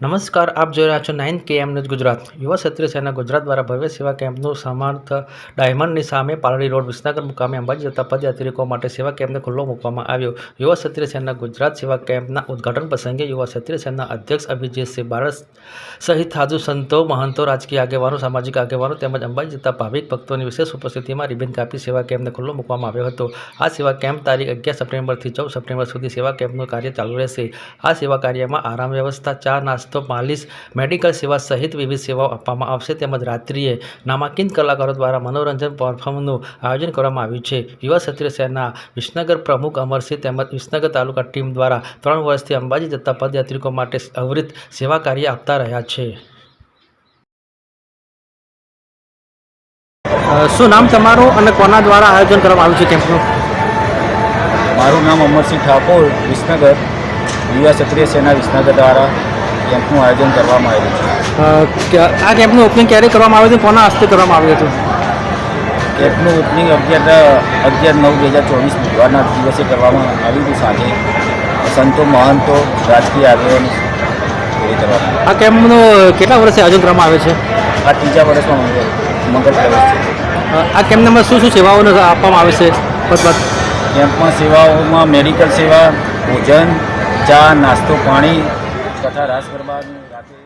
નમસ્કાર, આપ જોઈ રહ્યા છો નાઇન્થ કે એમનું ન્યૂઝ ગુજરાત. યુવા ક્ષત્રિય સેના ગુજરાત દ્વારા ભવ્ય સેવા કેમ્પનું સમર્થ ડાયમંડની સામે પાલડી રોડ વિસનગર મુકામે અંબાજી જતા પદયાત્રિકો માટે સેવા કેમ્પને ખુલ્લો મૂકવામાં આવ્યો. યુવા ક્ષત્રિય સેના ગુજરાત સેવા કેમ્પના ઉદ્ઘાટન પ્રસંગે યુવા ક્ષત્રિય સેના અધ્યક્ષ અભિજીતસિંહ બારસ સહિત સાધુ સંતો, મહંતો, રાજકીય આગેવાનો, સામાજિક આગેવાનો તેમજ અંબાજી જતા ભાવિક ભક્તોની વિશેષ ઉપસ્થિતિમાં રિબિન કાપી સેવા કેમ્પને ખુલ્લો મૂકવામાં આવ્યો હતો. આ સેવા કેમ્પ તારીખ અગિયાર સપ્ટેમ્બરથી ચૌદ સપ્ટેમ્બર સુધી સેવા કેમ્પનું કાર્ય ચાલુ રહેશે. આ સેવા કાર્યમાં આરામ વ્યવસ્થા, ચા, નાસ્તો માલિશ મેડિકલ સેવા સહિત વિવિધ સેવાઓ આપવામાં આવશે. તેમજ રાત્રિએ નામાંકિત કલાકારો દ્વારા મનોરંજન પરફોર્મનું આયોજન કરવામાં આવ્યું છે. યુવા ક્ષત્રિય સેના વિસનગર પ્રમુખ અમરસિંહ તેમજ વિસનગર તાલુકા ટીમ દ્વારા ત્રણ વર્ષથી અંબાજી જતા પદયાત્રિકો માટે અવિરત સેવા કાર્ય આપતા રહ્યા છે. શું નામ તમારું અને કોના દ્વારા આયોજન કરવામાં આવ્યું છે કેમ્પનું? મારું નામ અમરસિંહ ઠાકોર, વિસનગર. યુવા ક્ષત્રિય સેના વિસનગર દ્વારા કેમ્પનું આયોજન કરવામાં આવ્યું છે. આ કેમ્પનું ઓપનિંગ ક્યારે કરવામાં આવ્યું હતું? કોના હસ્તે કરવામાં આવ્યું હતું? કેમ્પનું ઓપનિંગ અગિયાર અગિયાર નવ બે હજાર ચોવીસ બુધવારના દિવસે કરવામાં આવ્યું હતું સાંજે. સંતો મહંતો રાજકીય આગેવાનો આ કેમ્પનું કેટલા વર્ષે આયોજન કરવામાં આવે છે? આ ત્રીજા વર્ષમાં મંગળ કરે પ્રવેશ છે. આ કેમ્પમાં શું શું સેવાઓને આપવામાં આવે છે? કેમ્પમાં સેવાઓમાં મેડિકલ સેવા ભોજન ચા નાસ્તો પાણી તથા રાસ ગરબાની રાતે